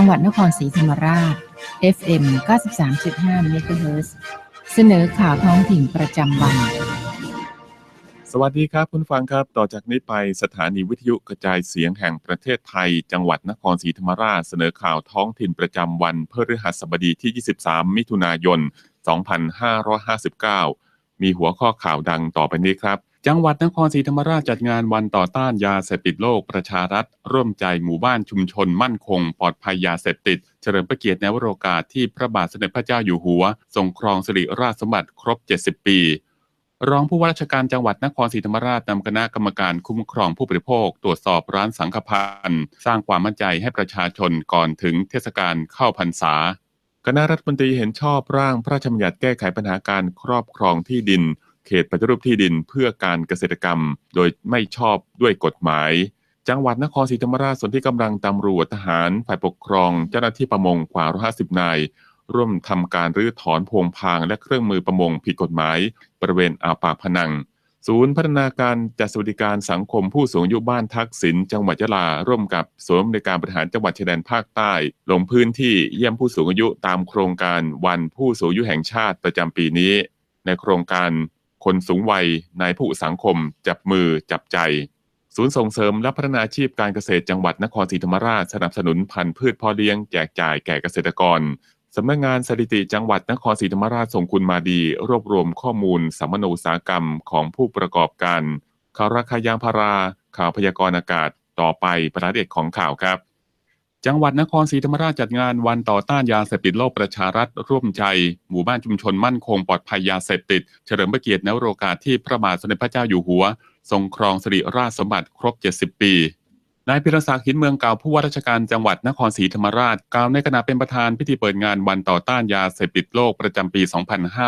จังหวัดนครศรีธรรมราช FM 93.5 MHz เสนอข่าวท้องถิ่นประจำวัน สวัสดีครับคุณฟังครับ ต่อจากนี้ไปสถานีวิทยุกระจายเสียงแห่งประเทศไทย จังหวัดนครศรีธรรมราชเสนอข่าวท้องถิ่นประจำวันพฤหัสบดีที่ 23 มิถุนายน 2559 มีหัวข้อข่าวดังต่อไปนี้ครับ จังหวัดนครศรีธรรมราชจัดงานวันต่อต้านยาเสพติดโลกประชารัฐ ร่วมใจหมู่บ้านชุมชนมั่นคง ปลอดภัยยาเสพติด เฉลิมพระเกียรติในวโรกาสที่พระบาทสมเด็จพระเจ้าอยู่หัว ทรงครองสิริราชสมบัติครบ 70 ปี รองผู้ว่าราชการจังหวัดนครศรีธรรมราชนำคณะกรรมการคุ้มครองผู้บริโภค ตรวจสอบร้านสังฆพันธ์สร้างความมั่นใจให้ประชาชนก่อนถึงเทศกาลเข้าพรรษาคณะรัฐมนตรีเห็นชอบร่างพระราชบัญญัติแก้ไขปัญหาการครอบครองที่ดิน เขตปฏิรูปที่ดินเพื่อการเกษตรกรรม โดยไม่ชอบด้วยกฎหมาย จังหวัดนครศรีธรรมราชส่วนที่กำลังตำรวจทหารฝ่ายปกครอง เจ้าหน้าที่ประมงกว่า150นายร่วมทำการรื้อถอนพวงพางและเครื่องมือประมงผิดกฎหมาย บริเวณอ่าวปากพนัง ศูนย์พัฒนาการจัดสวัสดิการสังคมผู้สูงอายุบ้านทักษิณจังหวัดยะลา ร่วมกับศูนย์ในการบริหารจังหวัดชายแดนภาคใต้ ลงพื้นที่เยี่ยมผู้สูงอายุตามโครงการวันผู้สูงอายุแห่งชาติประจำปีนี้ ในโครงการ คนสูงวัยในผู้สังคม จับมือจับใจ ศูนย์ส่งเสริมและพัฒนาอาชีพการเกษตรจังหวัดนครศรีธรรมราชสนับสนุนพันธุ์พืชเพอเลี้ยงแจกจ่ายแก่เกษตรกรสำนักงานสถิติจังหวัดนครศรีธรรมราชส่งคุณมาดี รวบรวมข้อมูลสัมมโนอุตสาหกรรมของผู้ประกอบการข่าวราคายางพารา ข่าวพยากรณ์อากาศ ต่อไปประเด็นของข่าวครับ จังหวัดนครศรีธรรมราชจัดงานวันต่อต้านยาเสพติดโลกประชารัฐร่วมใจ หมู่บ้านชุมชนมั่นคงปลอดภัยยาเสพติด เฉลิมพระเกียรติในโรกาสที่พระบาทสมเด็จพระเจ้าอยู่หัว ทรงครองสิริราชสมบัติครบ 70 ปีนายพิรศักดิ์หินเมืองเก่าผู้ว่าราชการจังหวัดนครศรีธรรมราชกล่าวในขณะเป็นประธานพิธีเปิดงานวันต่อต้านยาเสพติดโลกประจำปี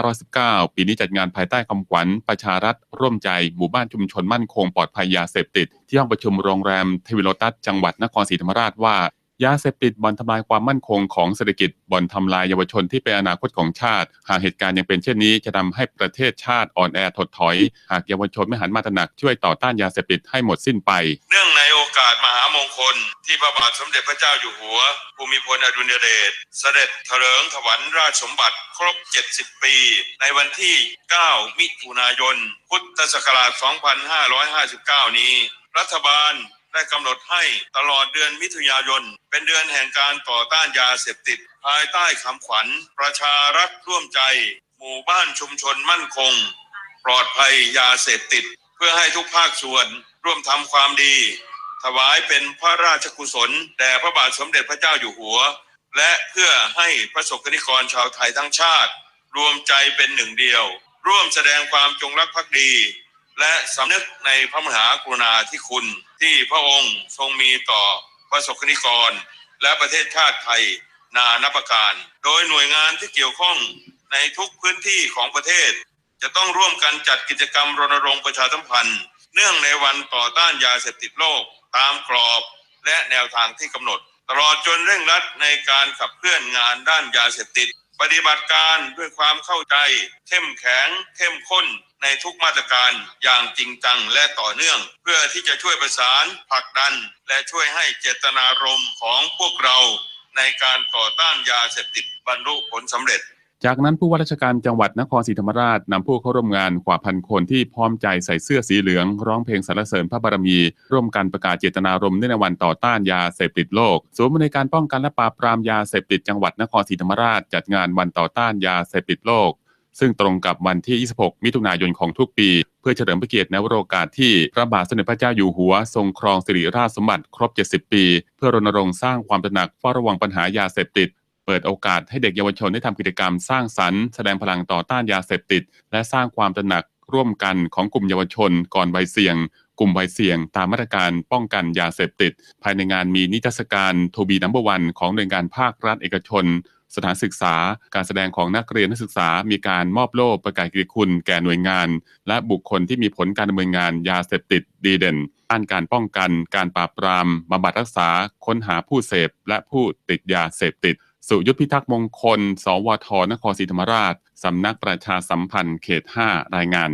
2519 ปีนี้จัดงานภายใต้คำขวัญประชารัฐร่วมใจหมู่บ้านชุมชนมั่นคงปลอดภัยยาเสพติด ที่ห้องประชุมโรงแรมเทวิโลตัสจังหวัดนครศรีธรรมราชว่า ยาเสพติดบ่อนทำลายความมั่นคงของเศรษฐกิจบ่อนทำลายเยาวชนที่เป็นอนาคตของชาติ หากเหตุการณ์ยังเป็นเช่นนี้จะทำให้ประเทศชาติอ่อนแอถดถอย หากเยาวชนไม่หันมาตระหนักช่วยต่อต้านยาเสพติดให้หมดสิ้นไป เนื่องในโอกาสมหามงคล ที่พระบาทสมเด็จพระเจ้าอยู่หัว ภูมิพลอดุลยเดชเสด็จเถลิงถวัลราชสมบัติครบ 70 ปี ในวันที่ 9 มิถุนายน พุทธศักราช 2559 นี้ รัฐบาล ได้กำหนดให้ตลอดเดือนมิถุนายน เป็นเดือนแห่งการต่อต้านยาเสพติด ภายใต้คำขวัญ ประชารัฐร่วมใจ หมู่บ้านชุมชนมั่นคง ปลอดภัยยาเสพติด เพื่อให้ทุกภาคส่วนร่วมทำความดี ถวายเป็นพระราชกุศลแด่พระบาทสมเด็จพระเจ้าอยู่หัว และเพื่อให้พระสงฆ์นิกรชาวไทยทั้งชาติ รวมใจเป็นหนึ่งเดียว ร่วมแสดงความจงรักภักดี และสำนึกในพระมหากรุณาธิคุณที่พระองค์ทรงมีต่อพระสงฆ์นิกร และประเทศชาติไทยนานับประการ โดยหน่วยงานที่เกี่ยวข้องในทุกพื้นที่ของประเทศ จะต้องร่วมกันจัดกิจกรรมรณรงค์ประชาสัมพันธ์ เนื่องในวันต่อต้านยาเสพติดโลก ตามกรอบและแนวทางที่กำหนด ตลอดจนเร่งรัดในการขับเคลื่อนงานด้านยาเสพติด ปฏิบัติการด้วยความเข้าใจ เข้มแข็ง เข้มข้น ในทุกมาตรการอย่างจริงจังและต่อเนื่อง เพื่อที่จะช่วยประสานผลักดัน และช่วยให้เจตนารมณ์ของพวกเรา ในการต่อต้านยาเสพติดบรรลุผลสำเร็จจากนั้นผู้ว่าราชการจังหวัดนครศรีธรรมราชนำผู้เข้าร่วมงานกว่าพันคนที่พร้อมใจใส่เสื้อสีเหลือง ร้องเพลงสรรเสริญพระบารมี ร่วมกันประกาศเจตนารมณ์ในวันต่อต้านยาเสพติดโลกศูนย์บริการป้องกันและปราบปรามยาเสพติดจังหวัดนครศรีธรรมราช จัดงานวันต่อต้านยาเสพติดโลก ซึ่งตรงกับวันที่ 26 มิถุนายนของทุกปี เพื่อเฉลิมพระเกียรติในวโรกาสที่พระบาทสมเด็จพระเจ้าอยู่หัว ทรงครองสิริราชสมบัติครบ 70 ปี เพื่อรณรงค์สร้างความตระหนักเฝ้าระวังปัญหายาเสพติด เปิดโอกาสให้เด็กเยาวชนได้ทำกิจกรรมสร้างสรรค์แสดงพลังต่อต้านยาเสพติด และสร้างความตระหนักร่วมกันของกลุ่มเยาวชน ก่อนวัยเสี่ยง กลุ่มวัยเสี่ยง ตามมาตรการป้องกันยาเสพติด ภายในงานมีนิทรรศการโทบีนัมเบอร์วันของหน่วยงานภาครัฐเอกชน สถานศึกษา การแสดงของนักเรียนนักศึกษา มีการมอบโล่ประกาศเกียรติคุณ แก่หน่วยงาน และบุคคลที่มีผลการดำเนินงานยาเสพติดดีเด่นด้านการป้องกัน การปราบปรามบำบัดรักษา ค้นหาผู้เสพ และผู้ติดยาเสพติด สุยุทธพิทักษ์มงคล สวท นครศรีธรรมราช สำนักประชาสัมพันธ์เขต 5 รายงาน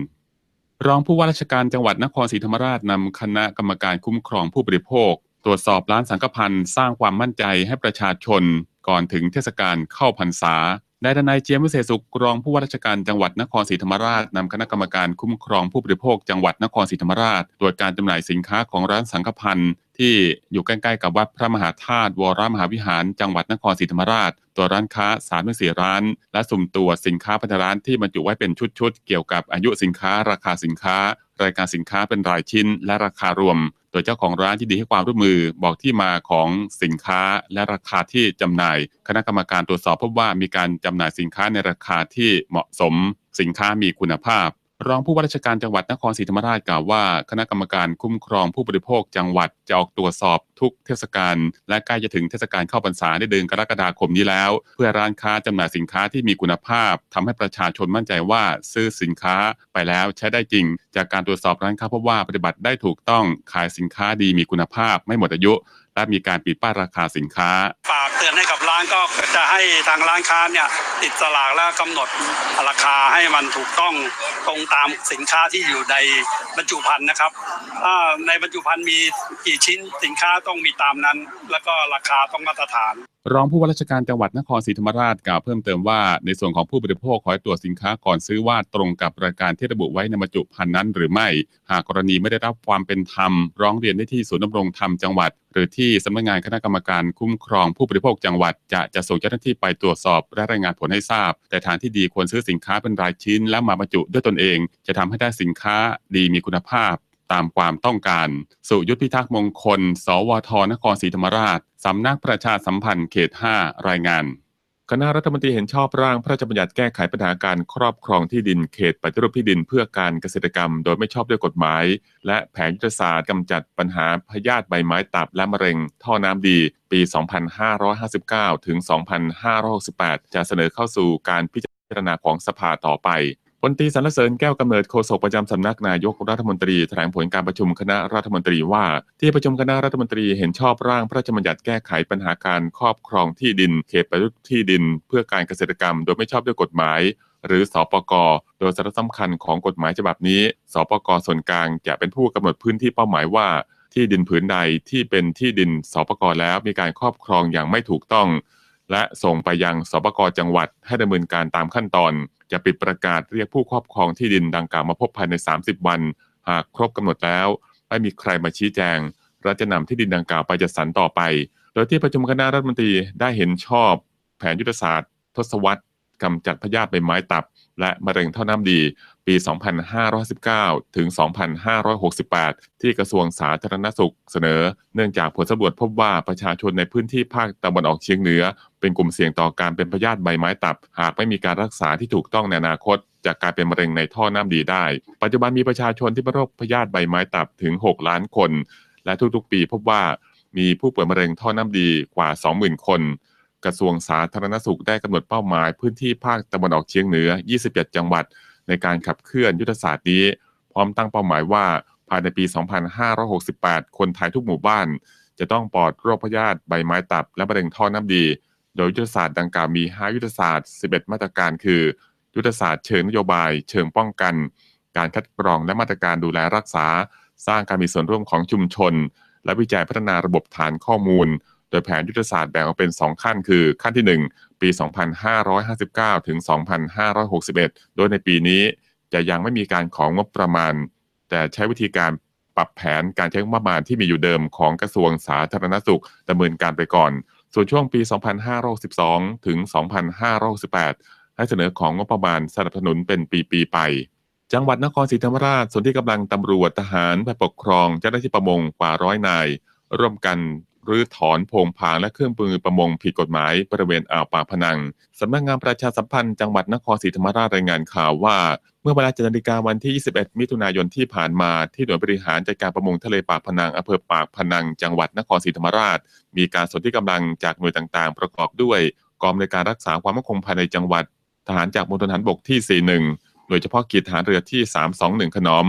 รองผู้ว่าราชการจังหวัดนครศรีธรรมราชนำคณะกรรมการคุ้มครองผู้บริโภค ตรวจสอบร้านสังกพันธ์สร้างความมั่นใจให้ประชาชน ก่อนถึงเทศกาลเข้าพรรษานายดนายเจียมวิเศษสุขรองผู้ว่าราชการจังหวัดนครศรีธรรมราชนำคณะกรรมการคุ้มครองผู้บริโภคจังหวัดนครศรีธรรมราชตรวจการจำหน่ายสินค้าของร้านสังกพันธ์ที่อยู่ใกล้ๆกับวัดพระมหาธาตุวรมหาวิหาร จังหวัดนครศรีธรรมราช ตัวร้านค้าสามสี่ร้าน และสุ่มตรวจสินค้าพันธร้านที่บรรจุไว้เป็นชุดๆ เกี่ยวกับอายุสินค้า ราคาสินค้า รายการสินค้าเป็นรายชิ้น และราคารวม ดยเจ้าของร้านที่ดีให้ความร่วมมือบอกที่มาของสินค้าและราคาที่จำหน่าย คณะกรรมการตรวจสอบพบว่ามีการจำหน่ายสินค้าในราคาที่เหมาะสม สินค้ามีคุณภาพ รองผู้ว่าราชการจังหวัดนครศรีธรรมราชกล่าวว่า คณะกรรมการคุ้มครองผู้บริโภคจังหวัดจะออกตรวจสอบทุกเทศกาลและใกล้จะถึงเทศกาลเข้าพรรษาในเดือนกรกฎาคมนี้แล้ว เพื่อร้านค้าจำหน่ายสินค้าที่มีคุณภาพทำให้ประชาชนมั่นใจว่าซื้อสินค้าไปแล้วใช้ได้จริง จากการตรวจสอบร้านค้าพบว่าปฏิบัติได้ถูกต้องขายสินค้าดีมีคุณภาพไม่หมดอายุ และมีการปิดป้ายราคาสินค้า ฝากเตือนให้กับร้านก็จะให้ทางร้านค้าเนี่ยติดสลากและกำหนดราคาให้มันถูกต้องตรงตามสินค้าที่อยู่ในบรรจุภัณฑ์นะครับถ้าในบรรจุภัณฑ์มีกี่ชิ้นสินค้าต้องมีตามนั้น แล้วก็ราคาต้องมาตรฐาน รองผู้ว่าราชการจังหวัดนครศรีธรรมราชกล่าวเพิ่มเติมว่า ในส่วนของผู้บริโภคขอให้ตรวจสินค้าก่อนซื้อว่าตรงกับรายการที่ระบุไว้ในบรรจุภัณฑ์นั้นหรือไม่ หากกรณีไม่ได้รับความเป็นธรรม ร้องเรียนได้ที่ศูนย์ดำรงธรรมจังหวัด หรือที่สำนักงานคณะกรรมการคุ้มครองผู้บริโภคจังหวัด จะจะส่งเจ้าหน้าที่ไปตรวจสอบและรายงานผลให้ทราบ แต่ทางที่ดีควรซื้อสินค้าเป็นรายชิ้น และมาบรรจุด้วยตนเอง จะทำให้ได้สินค้าดีมีคุณภาพ ตามความต้องการ สุยุทธพิทักษ์มงคล สวทนครศรีธรรมราช สำนักประชาสัมพันธ์เขต 5 รายงาน คณะรัฐมนตรีเห็นชอบร่างพระราชบัญญัติแก้ไขปัญหาการครอบครองที่ดินเขตปฏิรูปที่ดินเพื่อการเกษตรกรรม โดยไม่ชอบด้วยกฎหมาย และแผนยุทธศาสตร์กำจัดปัญหาพยาธิใบไม้ตับและมะเร็ง ท่อน้ำดี ปี 2559 ถึง 2568 จะเสนอเข้าสู่การพิจารณาของสภาต่อไป พลตีสรรเสริญแก้วกำเนิดโฆษกประจำสำนักนายกรัฐมนตรีแถลงผลการประชุมคณะรัฐมนตรีว่า ที่ประชุมคณะรัฐมนตรีเห็นชอบร่างพระราชบัญญัติแก้ไขปัญหาการครอบครองที่ดิน เขตปฏิรูปที่ดิน เพื่อการเกษตรกรรม โดยไม่ชอบด้วยกฎหมาย หรือสปกโดยสาระสำคัญของกฎหมายฉบับนี้สปกส่วนกลางจะเป็นผู้กำหนดพื้นที่เป้าหมายว่า ที่ดินผืนใดที่เป็นที่ดินสปกแล้วมีการครอบครองอย่างไม่ถูกต้อง และส่งไปยังสปกจังหวัดให้ดำเนินการตามขั้นตอน จะปิดประกาศเรียกผู้ครอบครองที่ดินดังกล่าวมาพบภายใน 30 วัน หากครบกำหนดแล้ว ไม่มีใครมาชี้แจงรัฐจะนำที่ดินดังกล่าวไปจัดสรรต่อไป โดยที่ประชุมคณะรัฐมนตรีได้เห็นชอบ แผนยุทธศาสตร์ ทศวรรษกำจัดพยาธิใบไม้ตับ และมะเร็งท่อน้ำดี ปี 2519 ถึง 2568 ที่กระทรวงสาธารณสุขเสนอ เนื่องจากผลสำรวจพบว่าประชาชนในพื้นที่ภาคตะวันออกเฉียงเหนือ เป็นกลุ่มเสี่ยงต่อการเป็นพยาธิใบไม้ตับ หากไม่มีการรักษาที่ถูกต้องในอนาคตจะกลายเป็นมะเร็งในท่อน้ำดีได้ ปัจจุบันมีประชาชนที่เป็นโรคพยาธิใบไม้ตับถึง 6 ล้านคน และทุกๆ ปีพบว่ามีผู้ป่วยมะเร็งท่อน้ำดีกว่า 20,000 คน กระทรวงสาธารณสุขได้กำหนดเป้าหมาย พื้นที่ภาคตะวันออกเฉียงเหนือ 27 จังหวัด ในการขับเคลื่อนยุทธศาสตร์นี้ พร้อมตั้งเป้าหมายว่าภายในปี 2568 คนไทยทุกหมู่บ้าน จะต้องปลอดโรคพยาธิใบไม้ตับ และมะเร็งท่อน้ำดี โดยยุทธศาสตร์ดังกล่าวมี 5 ยุทธศาสตร์ 11 มาตรการ คือ ยุทธศาสตร์เชิงนโยบาย เชิงป้องกัน การคัดกรองและมาตรการดูแลรักษา สร้างการมีส่วนร่วมของชุมชน และวิจัยพัฒนาระบบฐานข้อมูล ยแผนยุทธศาสตร์แบ่งออกเป็น 2 ขั้นคือขั้นที่ 1 ปี 2559 ถึง 2561 โดยในปีนี้จะยังไม่มีการของงบประมาณ แต่ใช้วิธีการปรับแผนการใช้งบประมาณที่มีอยู่เดิมของกระทรวงสาธารณสุขดำเนินการไปก่อน ส่วนช่วงปี 2562 ถึง 2568 ให้เสนอของงบประมาณสนับสนุนเป็นปีๆไปจังหวัดนครศรีธรรมราชส่วนที่กำลังตำรวจทหารฝ่ายปกครองเจ้าหน้าที่ประมงกว่าร้อยนาย ร่วมกัน รื้อถอนพงพางและเครื่องมือประมงผิดกฎหมายบริเวณอ่าวปากพนัง สำนักงานประชาสัมพันธ์จังหวัดนครศรีธรรมราชรายงานข่าวว่า เมื่อเวลา7นาฬิกาวันที่ 21 มิถุนายนที่ผ่านมาที่หน่วยบริหารจัดการประมงทะเลปากพนังอำเภอปากพนัง จังหวัดนครศรีธรรมราช มีการสนที่กำลังจากหน่วยต่างๆ ประกอบด้วยกองในการรักษาความมั่นคงภายในจังหวัด ทหารจากมณฑลทหารบกที่ 41โดยเฉพาะกิจทหารเรือที่ 321 ขนอม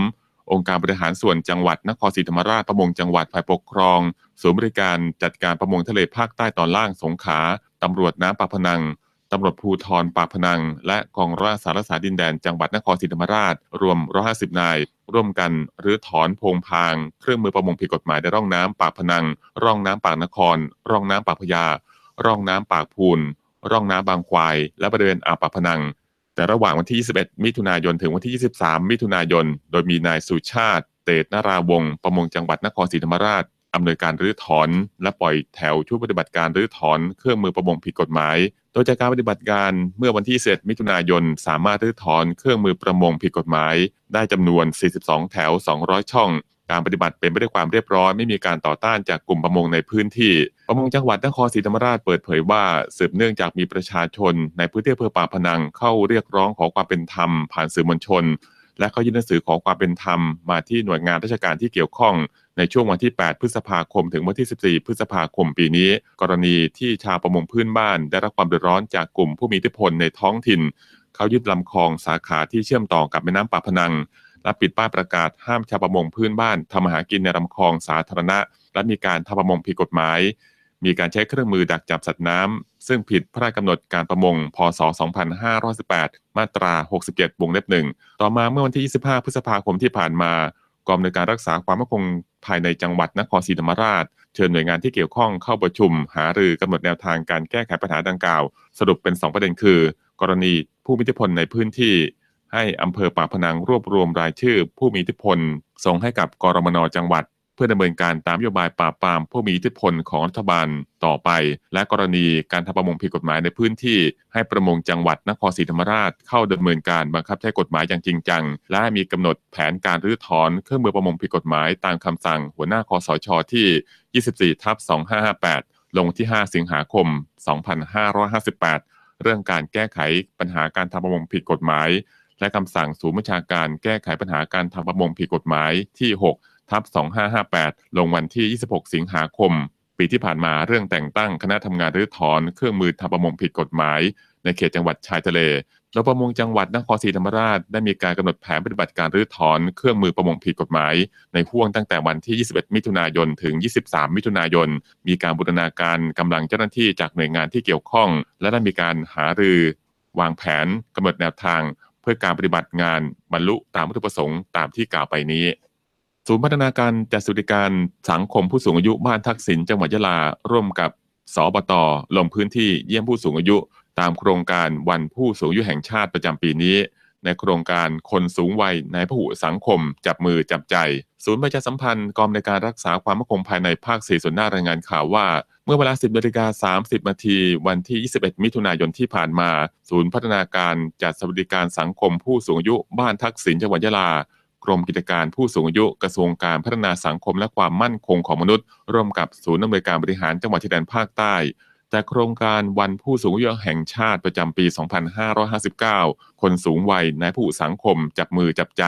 องค์การบริหารส่วนจังหวัดนครศรีธรรมราชประมงจังหวัดฝ่ายปกครองศูนย์บริการจัดการประมงทะเลภาคใต้ตอนล่างสงขลาตำรวจน้ำปากพนังตำรวจภูธรปากพนัง และกองราชสารสาดินแดนจังหวัดนครศรีธรรมราช รวม 150 นาย ร่วมกันรื้อถอนโพงพาง เครื่องมือประมงผิดกฎหมายในร่องน้ำปากพนัง ร่องน้ำปากนคร ร่องน้ำปากพญาร่องน้ำปากพูน ร่องน้ำบางควาย และบริเวณอ่าวปากพนัง แต่ระหว่างวันที่ 21 มิถุนายน ถึงวันที่ 23 มิถุนายน โดยมีนายสุชาติ เตตนาราวงศ์ประมงจังหวัดนครศรีธรรมราชอำนวยการรื้อถอนและปล่อยแถวชุดปฏิบัติการรื้อถอนเครื่องมือประมงผิดกฎหมาย โดยจากการปฏิบัติการเมื่อวันที่1มิถุนายน สามารถรื้อถอนเครื่องมือประมงผิดกฎหมาย ได้จำนวน 42 แถว 200 ช่อง การปฏิบัติเป็นไปด้วยความเรียบร้อย ไม่มีการต่อต้านจากกลุ่มประมงในพื้นที่ ประมงจังหวัดนครศรีธรรมราชเปิดเผยว่าสืบเนื่องจากมีประชาชน ในพื้นที่อำเภอปากพนังเข้าเรียกร้องขอความเป็นธรรม ผ่านสื่อมวลชน และเขายื่นหนังสือขอความเป็นธรรมมาที่หน่วยงานราชการที่เกี่ยวข้อง ในช่วงวันที่ 8 พฤษภาคม ถึงวันที่ 14 พฤษภาคมปีนี้ กรณีที่ชาวประมงพื้นบ้าน ได้รับความเดือดร้อนจากกลุ่มผู้มีอิทธิพลในท้องถิ่น เขายึดลำคลองสาขาที่เชื่อมต่อกับแม่น้ำป่าพนัง และปิดป้ายประกาศห้ามชาวประมงพื้นบ้านทำมาหากินในลำคลองสาธารณะ และมีการทำประมงผิดกฎหมาย มีการใช้เครื่องมือดักจับสัตว์น้ำซึ่งผิดพระราชกำหนดการประมง พศ 2518 มาตรา 67 วงเล็บหนึ่งต่อมาเมื่อวันที่ 25 พฤษภาคมที่ผ่านมากองอำนวยการรักษาความมั่นคงภายในจังหวัดนครศรีธรรมราช เชิญหน่วยงานที่เกี่ยวข้องเข้าประชุม หารือกำหนดแนวทางการแก้ไขปัญหาดังกล่าว สรุปเป็น 2 ประเด็นคือ กรณีผู้มีอิทธิพลในพื้นที่ ให้อำเภอปากพนังรวบรวมรายชื่อ ผู้มีอิทธิพล ส่งให้กับกรมนจังหวัด เพื่อดำเนินการตามนโยบายปราบปรามผู้มีอิทธิพลของรัฐบาลต่อไป และกรณีการทำประมงผิดกฎหมายในพื้นที่ ให้ประมงจังหวัดนครศรีธรรมราชเข้าดำเนินการบังคับใช้กฎหมายอย่างจริงจัง และมีกำหนดแผนการรื้อถอนเครื่องมือประมงผิดกฎหมายตามคำสั่ง หัวหน้าคอสชที่ 24ทับ2558 ลงที่ 5 สิงหาคม 2558 เรื่องการแก้ไขปัญหาการทำประมงผิดกฎหมาย และคำสั่งศูนย์บัญชาการแก้ไขปัญหาการทำประมงผิดกฎหมายที่ 6 ทับ 2558 ลงวันที่ 26 สิงหาคม ปีที่ผ่านมาเรื่องแต่งตั้งคณะทำงานรื้อถอนเครื่องมือทำประมงผิดกฎหมาย ในเขตจังหวัดชายทะเลโดยประมงจังหวัดนครศรีธรรมราชได้มีการกำหนดแผนปฏิบัติการรื้อถอนเครื่องมือประมงผิดกฎหมาย ในห่วงตั้งแต่วันที่ 21 มิถุนายน ถึง 23 มิถุนายน มีการบูรณาการกำลังเจ้าหน้าที่จากหน่วยงานที่เกี่ยวข้อง และได้มีการหารือ วางแผนกำหนดแนวทาง พื่อการปฏิบัติงานบรรลุตามวัตถุประสงค์ตามที่กล่าวไปนี้ ศูนย์พัฒนาการจัดสวัสดิการสังคมผู้สูงอายุบ้านทักษิณจังหวัดยะลาร่วมกับสบตลงพื้นที่เยี่ยมผู้สูงอายุ ตามโครงการวันผู้สูงอายุแห่งชาติประจำปีนี้ ในโครงการคนสูงวัยในพหุสังคม จับมือจับใจ ศูนย์ประชาสัมพันธ์กองในการรักษาความมั่นคงภายในภาค 4 ส่วนหน้ารายงานข่าวว่า เมื่อเวลา 10นาฬิกา30นาทีวันที่ 21 มิถุนายนที่ผ่านมา ศูนย์พัฒนาการจัดสวัสดิการสังคมผู้สูงอายุบ้านทักษิณจังหวัดยะลากรมกิจการผู้สูงอายุกระทรวงการพัฒนาสังคมและความมั่นคงของมนุษย์ ร่วมกับศูนย์อำนวยการบริหารจังหวัดชายแดนภาคใต้ แต่โครงการวันผู้สูงอายุแห่งชาติประจำปี 2559 คนสูงวัยในผู้สังคมจับมือจับใจ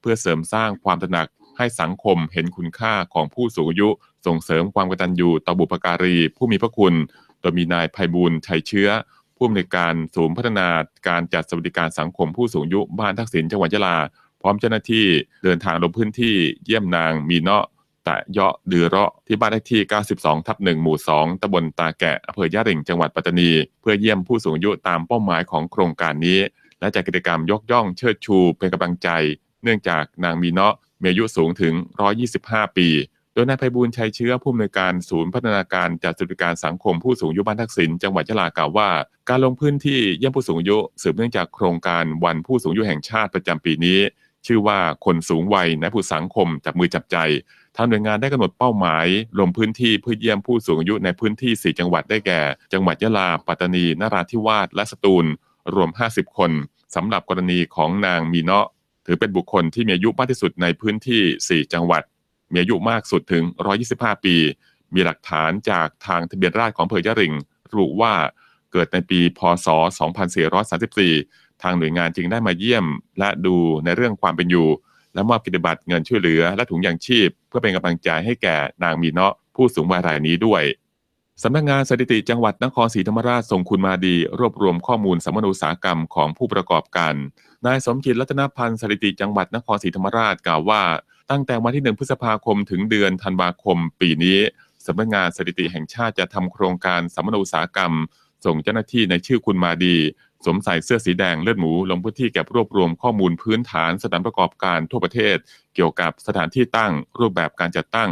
เพื่อเสริมสร้างความตระหนักให้สังคมเห็นคุณค่าของผู้สูงอายุ ส่งเสริมความกตัญญูต่อบุพการี ผู้มีพระคุณ โดยมีนายภัยบูลชัยเชื้อ ผู้อำนวยการศูนย์พัฒนาการจัดสวัสดิการสังคมผู้สูงอายุบ้านทักษิณจังหวัดยะลา พร้อมเจ้าหน้าที่เดินทางลงพื้นที่เยี่ยมนางมีเนาะ ตะเยาะดือเราะที่บ้านเลขที่ 92 ทับ1หมู่ 2ตำบลตาแกะอำเภอย่าริงจังหวัดปัตตานี เพื่อเยี่ยมผู้สูงอายุตามเป้าหมายของโครงการนี้ และจัดกิจกรรมยกย่องเชิดชูเป็นกำลังใจ เนื่องจากนางมีเนาะมีอายุสูงถึง 125 ปี โดยนายไพบูลชัยเชื้อผู้อำนวยการศูนย์พัฒนาการจัดสวัสดิการสังคมผู้สูงอายุบ้านทักษิณจังหวัดยะลากล่าวว่า การลงพื้นที่เยี่ยมผู้สูงอายุสืบเนื่องจากโครงการวันผู้สูงอายุแห่งชาติประจำปีนี้ ชื่อว่าคนสูงวัยในผู้สังคมจับมือจับใจ ทางหน่วยงานได้กำหนดเป้าหมายลงพื้นที่เพื่อเยี่ยมผู้สูงอายุในพื้นที่ 4 จังหวัดได้แก่ จังหวัดยะลา ปัตตานี นราธิวาส และสตูล รวม 50 คนสำหรับกรณีของนางมีเนาะถือเป็นบุคคลที่มีอายุมากที่สุดในพื้นที่ 4 จังหวัด มีอายุมากสุดถึง 125 ปี มีหลักฐานจากทางทะเบียนราษฎรของเภอยะริงระบุว่าเกิดในปี พศ 2434 ทางหน่วยงานจึงได้มาเยี่ยมและดูในเรื่องความเป็นอยู่ และมอบกิจบัตรเงินช่วยเหลือ และถุงยางชีพ เพื่อเป็นกำลังใจให้แก่นางมีเนาะผู้สูงวัยรายนี้ด้วยสำนักงานสถิติจังหวัดนครศรีธรรมราชส่งคุณมาดี รวบรวมข้อมูลสมมนุษยกรรมของผู้ประกอบการ นายสมจิตรัตนพันธ์สถิติจังหวัดนครศรีธรรมราชกล่าวว่า ตั้งแต่วันที่1พฤษภาคมถึงเดือนธันวาคม ปีนี้สำนักงานสถิติแห่งชาติจะทำโครงการสมมนุษยกรรม ส่งเจ้าหน้าที่ในชื่อคุณมาดี สวมใส่เสื้อสีแดงเลือดหมูลงพื้นที่เก็บรวบรวมข้อมูลพื้นฐานสถานประกอบการทั่วประเทศ เกี่ยวกับสถานที่ตั้ง รูปแบบการจัดตั้ง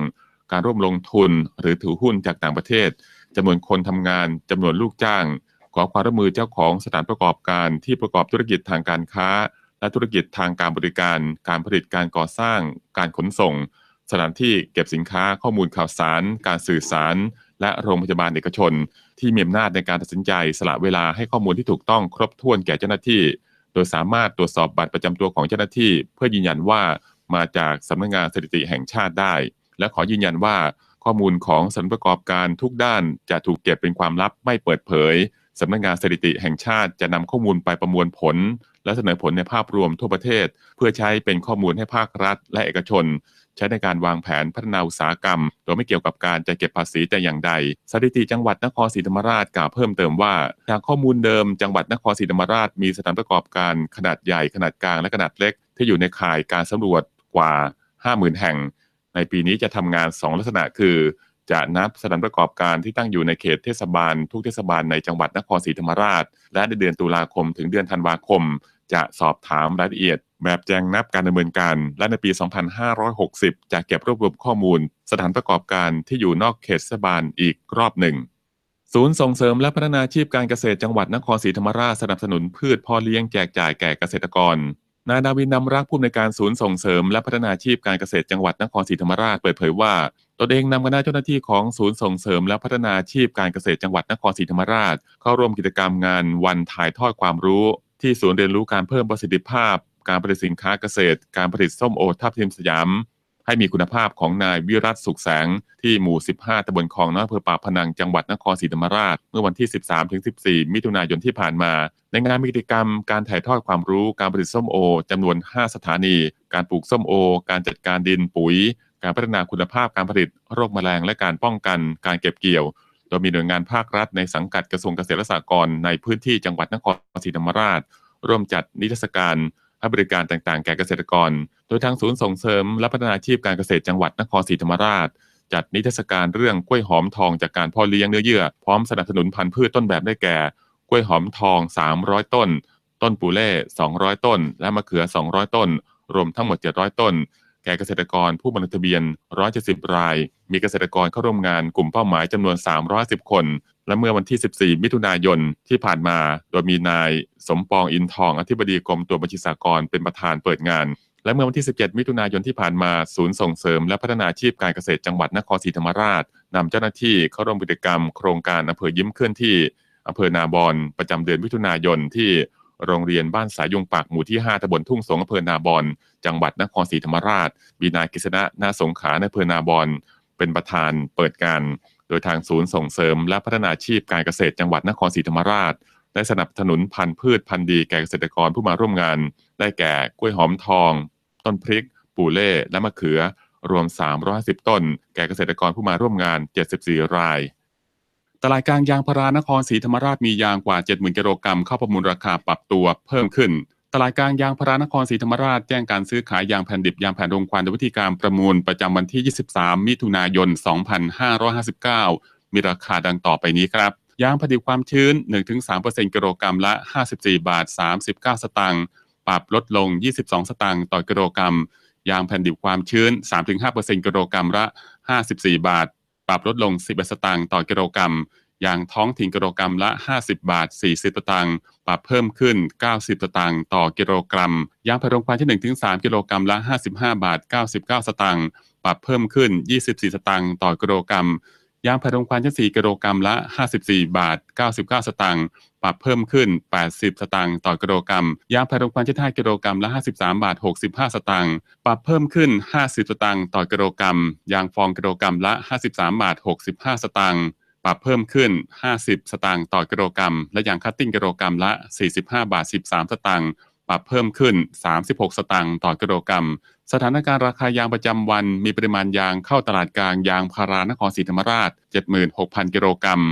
การร่วมลงทุน หรือถือหุ้นจากต่างประเทศจำนวนคนทำงานจำนวนลูกจ้าง ขอความร่วมมือเจ้าของสถานประกอบการที่ประกอบธุรกิจทางการค้า และธุรกิจทางการบริการ การผลิตการก่อสร้าง การขนส่ง สถานที่เก็บสินค้าข้อมูลข่าวสาร การสื่อสาร และโรงพยาบาลเอกชน ที่มีอำนาจในการตัดสินใจสละเวลาให้ข้อมูลที่ถูกต้องครบถ้วนแก่เจ้าหน้าที่ โดยสามารถตรวจสอบบัตรประจำตัวของเจ้าหน้าที่ เพื่อยืนยันว่ามาจากสำนักงานสถิติแห่งชาติได้ และขอยืนยันว่าข้อมูลของสถานประกอบการทุกด้านจะถูกเก็บเป็นความลับไม่เปิดเผยสำนักงานสถิติแห่งชาติจะนำข้อมูลไปประมวลผล และเสนอผลในภาพรวมทั่วประเทศ เพื่อใช้เป็นข้อมูลให้ภาครัฐและเอกชน ช้ในการวางแผนพัฒนาอุตสาหกรรม โดยไม่เกี่ยวกับการจะเก็บภาษีแต่อย่างใด สถิติจังหวัดนครศรีธรรมราชกล่าวเพิ่มเติมว่าจากข้อมูลเดิมจังหวัดนครศรีธรรมราชมีสถานประกอบการขนาดใหญ่ขนาดกลางและขนาดเล็ก ที่อยู่ในข่ายการสำรวจกว่า 50,000 แห่ง ในปีนี้จะทำงาน 2 ลักษณะคือจะนับสถานประกอบการที่ตั้งอยู่ในเขตเทศบาล ทุกเทศบาลในจังหวัดนครศรีธรรมราช และในเดือนตุลาคมถึงเดือนธันวาคม จะสอบถามรายละเอียด แบบแจ้งนับการดำเนินการ และในปี 2560 จะเก็บรวบรวมข้อมูล สถานประกอบการที่อยู่นอกเขตเทศบาลอีกรอบหนึ่ง ศูนย์ส่งเสริมและพัฒนาชีพการเกษตรจังหวัดนครศรีธรรมราชสนับสนุนพืชพ่อเลี้ยงแจกจ่ายแก่เกษตรกรนายดาวินนำรักผู้อำนวยการศูนย์ส่งเสริมและพัฒนาชีพการเกษตรจังหวัดนครศรีธรรมราชเปิดเผยว่าตนเองนำคณะเจ้าหน้าที่ของศูนย์ส่งเสริมและพัฒนาชีพการเกษตรจังหวัดนครศรีธรรมราช เข้าร่วมกิจกรรมงานวันถ่ายทอดความรู้ ที่ศูนย์เรียนรู้การเพิ่มประสิทธิภาพ การผลิตสินค้าเกษตร การผลิตส้มโอทับทิมสยาม ให้มีคุณภาพของนายวิรัตสุขแสง ที่หมู่ 15ตำบลคลองน้อยอำเภอปากพนังจังหวัดนครศรีธรรมราช เมื่อวันที่ 13-14 มิถุนายนที่ผ่านมา ในงานมีกิจกรรม การถ่ายทอดความรู้การผลิตส้มโอจำนวน 5 สถานี การปลูกส้มโอ การจัดการดินปุ๋ย การพัฒนาคุณภาพการผลิตโรคแมลงและการป้องกันการเก็บเกี่ยว โดยมีหน่วยงานภาครัฐในสังกัดกระทรวงเกษตรและสหกรณ์ในพื้นที่จังหวัดนครศรีธรรมราช ร่วมจัดนิทรรศการให้บริการต่างๆ แก่เกษตรกร โดยทางศูนย์ส่งเสริมและพัฒนาอาชีพการเกษตรจังหวัดนครศรีธรรมราช จัดนิทรรศการเรื่องกล้วยหอมทองจากการพาะเลี้ยงเนื้อเยื่อ พร้อมสนับสนุนพันธุ์พืชต้นแบบได้แก่ กล้วยหอมทอง 300 ต้น ต้นปูเล่ 200 ต้น และมะเขือ 200 ต้น รวมทั้งหมด 700 ต้น แก่เกษตรกรผู้บันทึกทะเบียน 170 ราย มีเกษตรกรเข้าร่วมงานกลุ่มเป้าหมายจำนวน 310 คน และเมื่อวันที่ 14 มิถุนายนที่ผ่านมา โดยมีนายสมปองอินทอง อธิบดีกรมตรวจบัญชีสากรเป็นประธานเปิดงาน และเมื่อวันที่ 17 มิถุนายนที่ผ่านมา ศูนย์ส่งเสริมและพัฒนาอาชีพการเกษตรจังหวัดนครศรีธรรมราชนำเจ้าหน้าที่เข้าร่วมกิจกรรม โครงการอำเภอยิ้มเคลื่อนที่อำเภอนาบอนประจำเดือนมิถุนายนที่ โรงเรียนบ้านสายยงปากหมู่ที่ 5ตำบลทุ่งสงอำเภอนาบอน จังหวัดนครศรีธรรมราช มีนายกฤษณะนาสงขาในอำเภอนาบอน เป็นประธานเปิดงานโดยทางศูนย์ส่งเสริมและพัฒนาอาชีพการเกษตรจังหวัดนครศรีธรรมราช ได้สนับสนุนพันธุ์พืชพันธุ์ดีแก่เกษตรกรผู้มาร่วมงาน ได้แก่กล้วยหอมทอง ต้นพริก ปูเล่และมะเขือ รวม 350 ต้น แก่เกษตรกรผู้มาร่วมงาน 74 ราย ตลาดกลางยางพารานครศรีธรรมราชมียางกว่า 70,000กิโลกรัมเข้าประมูลราคาปรับตัวเพิ่มขึ้น ตลาดกลางยางพารานครศรีธรรมราชแจ้งการซื้อขายยางแผ่นดิบยางแผ่นโรงควันโดยวิธีการประมูลประจำวันที่ 23 มิถุนายน 2559 มีราคาดังต่อไปนี้ครับ ยางผลิตความชื้น 1-3%กิโลกรัมละ 54 บาท 39 สตางค์ปรับลดลง 22 สตางค์ต่อกิโลกรัม ยางแผ่นดิบความชื้น 3-5%กิโลกรัมละ 54 บาท ปรับลดลง 11 สตางค์ต่อกิโลกรัมยางท้องถิ่นกิโลกรัมละ 50 บาท 40 สตางค์ ปรับเพิ่มขึ้น 90 สตางค์ต่อกิโลกรัม ยางผลิตภันที่ 1-3 กิโลกรัมละ 55 บาท 99 สตางค์ ปรับเพิ่มขึ้น 24 สตางค์ต่อกิโลกรัม ยางผลิตภัณฑ์ที่4กิโลกรรัมละ 54 บาท 99 สตางค์ ปรับเพิ่มขึ้น 80 สตางค์ต่อกิโลกรรมัม ยางผลิตภัณฑ์ที่5กิโลกรรัมละ 53 บาท 65 สตางค์ ปรับเพิ่มขึ้น 50 สตางค์ต่อกิโลกรรมัม ยางฟองกิโลกรรัมละ 53 บาท 65 สตางค์ ปรับเพิ่มขึ้น 50 สตางค์ต่อกิโลกรรมัม และยางคัตติ้งกิโลกรรัมละ 45 บาท 13 สตางค์ ปรับเพิ่มขึ้น 36 สตางค์ต่อกิโลกรัม สถานการณ์ราคายางประจำวันมีปริมาณยางเข้าตลาดกลางยางพารานครศรีธรรมราช 76,000 กิโลกรัม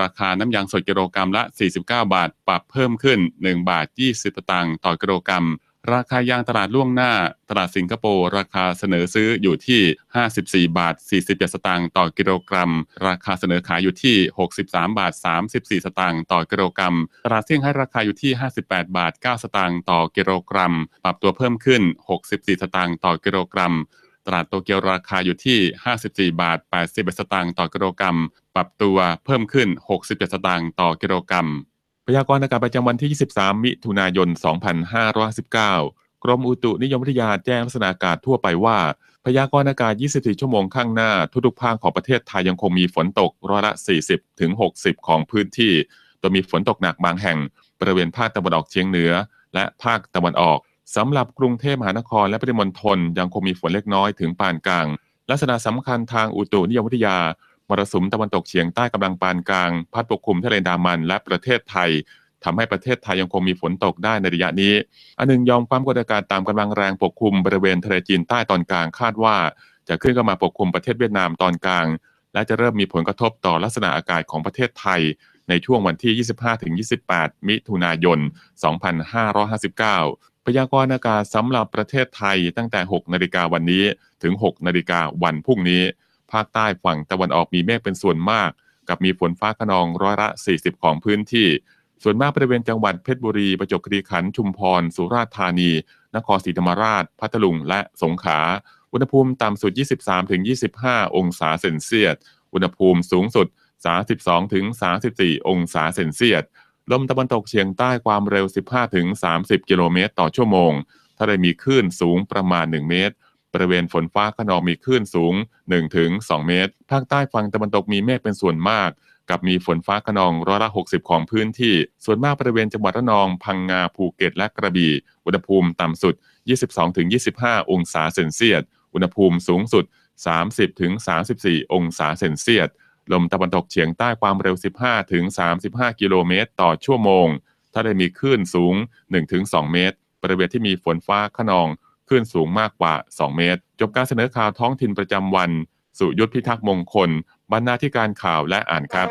ราคาน้ำยางสดกิโลกรัมละ 49 บาท ปรับเพิ่มขึ้น 1 บาท 20 สตางค์ต่อกิโลกรัม ราคายางตลาดล่วงหน้า ตลาดสิงคโปร์ราคาเสนอซื้ออยู่ที่ 54 บาท 47 สตางค์ต่อกิโลกรัม ราคาเสนอขายอยู่ที่ 63 บาท 34 สตางค์ต่อกิโลกรัม ตลาดเซี่ยงไฮ้ราคาอยู่ที่ 58 บาท 9 สตางค์ต่อกิโลกรัม ปรับตัวเพิ่มขึ้น 64 สตางค์ต่อกิโลกรัม ตลาดโตเกียวราคาอยู่ที่ 54 บาท 81 สตางค์ต่อกิโลกรัม ปรับตัวเพิ่มขึ้น 67 สตางค์ต่อกิโลกรัม พยากรณ์อากาศประจำวันที่ 23 มิถุนายน 2559 กรมอุตุนิยมวิทยาแจ้งลักษณะอากาศทั่วไปว่า พยากรณ์อากาศ 24 ชั่วโมงข้างหน้า ทุกๆภาคของประเทศไทยยังคงมีฝนตกร้อยละ 40 ถึง 60 ของพื้นที่โดยมีฝนตกหนักบางแห่ง บริเวณภาคตะวันออกเฉียงเหนือ และภาคตะวันออกสำหรับกรุงเทพมหานครและปริมณฑลยังคงมีฝนเล็กน้อยถึงปานกลาง ลักษณะสำคัญทางอุตุนิยมวิทยา มรสุมตะวันตกเฉียงใต้กำลังปานกลาง พัดปกคลุมทะเลดามันและประเทศไทยทำให้ประเทศไทยยังคงมีฝนตกได้ในระยะนี้ อันหนึ่งยอมความกดอากาศตามกำลังแรงปกคลุมบริเวณทะเลจีนใต้ตอนกลางคาดว่า จะขึ้นเข้ามาปกคลุมประเทศเวียดนามตอนกลาง และจะเริ่มมีผลกระทบต่อลักษณะอากาศของประเทศไทย ในช่วงวันที่ 25-28 มิถุนายน 2559พยากรณ์อากาศสำหรับประเทศไทยตั้งแต่ 6 นาฬิกาวันนี้ถึง 6 นาฬิกาวันพรุ่งนี้ ภาคใต้ฝั่งตะวันออกมีเมฆเป็นส่วนมาก กับมีฝนฟ้าขนองร้อยละ 40 ของพื้นที่ ส่วนมากบริเวณจังหวัดเพชรบุรี ประจวบคีรีขันธ์ชุมพร สุราษฎร์ธานี นครศรีธรรมราช พัทลุง และสงขลาอุณหภูมิต่ำสุด 23-25 องศาเซนเซียสอุณหภูมิสูงสุด 32-34 องศาเซนเซียสลมตะวันตกเฉียงใต้ความเร็ว 15-30 กิโลเมตรต่อชั่วโมง ทะเลมีคลื่นสูงประมาณ 1 เมตร บริเวณฝนฟ้าขนองมีคลื่นสูง 1-2 เมตร ภาคใต้ฝั่งตะวันตกมีเมฆเป็นส่วนมาก กับมีฝนฟ้าขนองร้อยละ 60 ของพื้นที่ ส่วนมากบริเวณจังหวัดระนอง พังงา ภูเก็ต และกระบี่ อุณหภูมิต่ำสุด 22-25 องศาเซนเซียส อุณหภูมิสูงสุด 30-34 องศาเซนเซียส ลมตะวันตกเฉียงใต้ความเร็ว 15-35 กิโลเมตร ต่อชั่วโมง ถ้าได้มีคลื่นสูง 1-2 เมตร บริเวณที่มีฝนฟ้าขนอง คลื่นสูงมากกว่า 2 เมตร จบการเสนอข่าวท้องถิ่นประจำวัน สุยุทธพิทักษ์มงคล บรรณาธิการข่าวและอ่านครับ